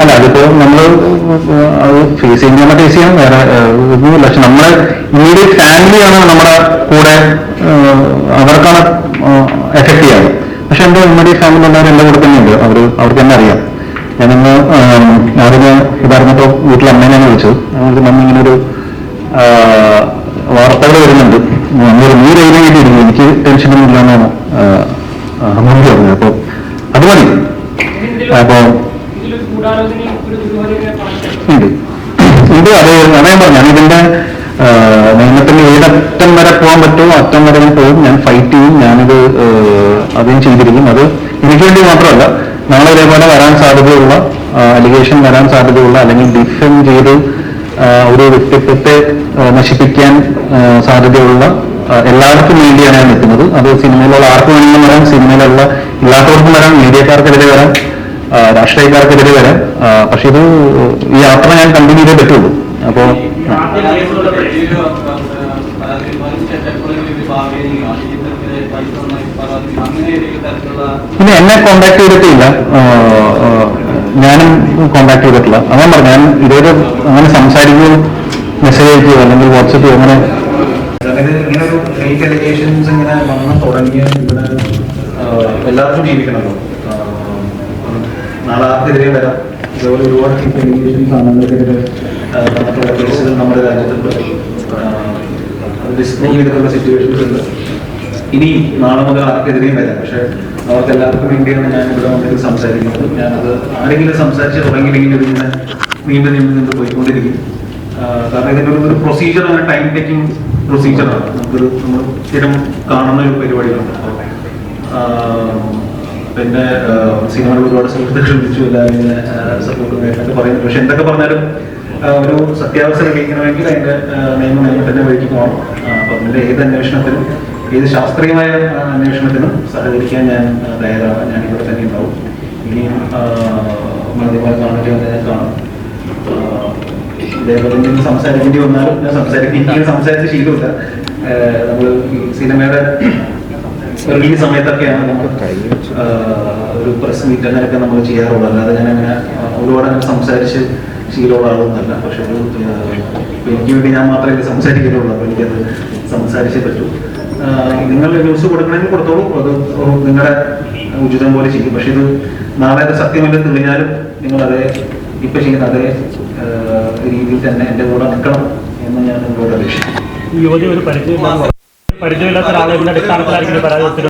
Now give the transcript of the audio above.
അല്ല അതിപ്പോ നമ്മൾ അത് ഫേസ് നമ്മൾ ഫേസ് ചെയ്യാൻ വേറെ ഒന്നുമില്ല പക്ഷെ നമ്മുടെ ഇമ്മീഡിയറ്റ് ഫാമിലിയാണ് നമ്മുടെ കൂടെ അവർക്കാണ് എഫക്ട് ചെയ്യാറ്. പക്ഷെ എന്റെ ഇമ്മീഡിയറ്റ് ഫാമിലി എല്ലാവരും എന്റെ കൂടെ തന്നെയുണ്ട്. അവർ അവർക്ക് തന്നെ അറിയാം. ഞാനിന്ന് ഞാനിന്ന് ഇതായിരുന്നപ്പോ വീട്ടിൽ അമ്മേനെ വിളിച്ചത്. അവർക്ക് നമ്മൾ ഇങ്ങനെ ഒരു വാർത്തകൾ വരുന്നുണ്ട്. നമ്മൾ നീ റെയിലായിട്ടിരിക്കും എനിക്ക് ടെൻഷനൊന്നും ഇല്ലാന്നാണ് അമ്മ പറഞ്ഞത്. അപ്പൊ അത് മതി. ഉണ്ട്. ഇത് അത് അതേ പറഞ്ഞു. ഇതിന്റെ നിയമത്തിന്റെ ഏതറ്റം വരെ പോകാൻ പറ്റുമോ അറ്റം വരെ പോകും. ഞാൻ ഫൈറ്റ് ചെയ്യും. ഞാനിത് അതേം ചെയ്തിരിക്കും. അത് എനിക്ക് വേണ്ടി മാത്രമല്ല നാളെ ഇതേപോലെ വരാൻ സാധ്യതയുള്ള അലിഗേഷൻ വരാൻ സാധ്യതയുള്ള അല്ലെങ്കിൽ ഡിഫെൻഡ് ചെയ്ത് ഒരു വ്യക്തിത്വത്തെ നശിപ്പിക്കാൻ സാധ്യതയുള്ള എല്ലാവർക്കും വേണ്ടിയാണ് ഞാൻ നിൽക്കുന്നത്. അത് സിനിമയിലുള്ള ആർക്ക് വേണമെങ്കിലും വരാം സിനിമയിലുള്ള ഇല്ലാത്തവർക്കും വരാം മീഡിയക്കാർക്കെതിരെ വരാം. രാഷ്ട്രീയക്കാർക്കെതിരെ വരാം. പക്ഷെ ഇത് ഈ യാത്ര ഞാൻ കണ്ടിന്യൂ ചെയ്തേ പറ്റുള്ളൂ. അപ്പോ പിന്നെ എന്നെ കോണ്ടാക്ട് ചെയ്തിട്ടില്ല. ഞാനും കോണ്ടാക്ട് ചെയ്തിട്ടില്ല. അങ്ങനെ പറഞ്ഞു ഞാൻ ഇതുവരെ അങ്ങനെ സംസാരിക്കുകയോ മെസ്സേജ് അയക്കുകയോ അല്ലെങ്കിൽ വാട്സപ്പ് അങ്ങനെ ഒരു എല്ലാവർക്കും ജീവിക്കണമല്ലോ നാളെ വരാം. ഇതുപോലെ ഒരുപാട് ആണെന്നെതിരെ കേസുകൾ നമ്മുടെ രാജ്യത്തുണ്ട്. സിറ്റുവേഷൻസ് ഉണ്ട്. ഇനി നാളെ മുതൽ ആർക്കെതിരെയും വരാം. പക്ഷെ അവർക്ക് എല്ലാവർക്കും വേണ്ടിയാണ് ഞാൻ ഇവിടെ വന്നിട്ട് സംസാരിക്കുന്നത്. ഞാനത് ആരെങ്കിലും സംസാരിച്ച് തുടങ്ങിയില്ലെങ്കിൽ ഇതിങ്ങനെ നീണ്ടു നീണ്ടു നിന്ന് പോയിക്കൊണ്ടിരിക്കും. കാരണം ഇതിന്റെ ഒരു- പ്രൊസീജിയർ അങ്ങനെ ടൈം ടേക്കിംഗ് പ്രൊസീജിയറാണ് നമുക്കൊരു നമ്മൾ സ്ഥിരം കാണുന്ന ഒരു പരിപാടിയാണ്. പിന്നെ സിനിമകൾ ഒരുപാട് സുഹൃത്തുക്കൾ വിളിച്ചു എല്ലാവരും ഇങ്ങനെ സപ്പോർട്ട് എന്നൊക്കെ പറയുന്നു പക്ഷെ എന്തൊക്കെ പറഞ്ഞാലും ഒരു സത്യാവസ്ഥ ലഭിക്കണമെങ്കിൽ അതിന്റെ നിയമ നിയമത്തിന്റെ വഴിക്ക് പോകണം. അപ്പൊ അതിന്റെ ഏത് അന്വേഷണത്തിനും ഏത് ശാസ്ത്രീയമായ അന്വേഷണത്തിനും സഹകരിക്കാൻ ഞാൻ തയ്യാറാണ്. ഞാൻ ഇവിടെ തന്നെ ഉണ്ടാവും. ഇനിയും മാധ്യമങ്ങൾ കാണേണ്ടി വന്നാൽ കാണും. ഇതേപോലെ സംസാരിക്കേണ്ടി വന്നാലും ഞാൻ സംസാരിക്കും. സംസാരിച്ച ശീലമില്ല. നമ്മൾ സിനിമയുടെ റിലീസ് സമയത്തൊക്കെയാണ് നമുക്ക് ഒരു പ്രസ് മീറ്റ് അങ്ങനെയൊക്കെ നമ്മൾ ചെയ്യാറുള്ളത് അല്ലാതെ ഞാൻ അങ്ങനെ ഒരുപാട് അങ്ങനെ സംസാരിച്ച് ശീലമുള്ള ആളൊന്നുമല്ല. പക്ഷെ ഒരു എനിക്ക് വേണ്ടി ഞാൻ മാത്രമേ ഇത് സംസാരിക്കുന്നുള്ളൂ അപ്പോൾ എനിക്കത് സംസാരിച്ചേ പറ്റൂ. നിങ്ങൾ ന്യൂസ് കൊടുക്കണമെങ്കിൽ കൊടുത്തോളൂ. അത് നിങ്ങളുടെ ഉചിതം പോലെ ചെയ്യും. പക്ഷെ ഇത് നാളെ അത് സത്യമല്ല തെളിഞ്ഞാലും നിങ്ങൾ അതേ ഇപ്പൊ ചെയ്യുന്ന അതേ രീതിയിൽ തന്നെ എന്റെ കൂടെ നിൽക്കണം എന്ന് ഞാൻ നിങ്ങളോട് അപേക്ഷിക്കുന്നു. ഈ യുവതി ഒരു പരിചയമില്ലാത്ത പരിചയമില്ലാത്ത ഒരാളെ അടിസ്ഥാനത്തിലായിരിക്കും പരാതി കൊടുത്തിട്ടുണ്ട്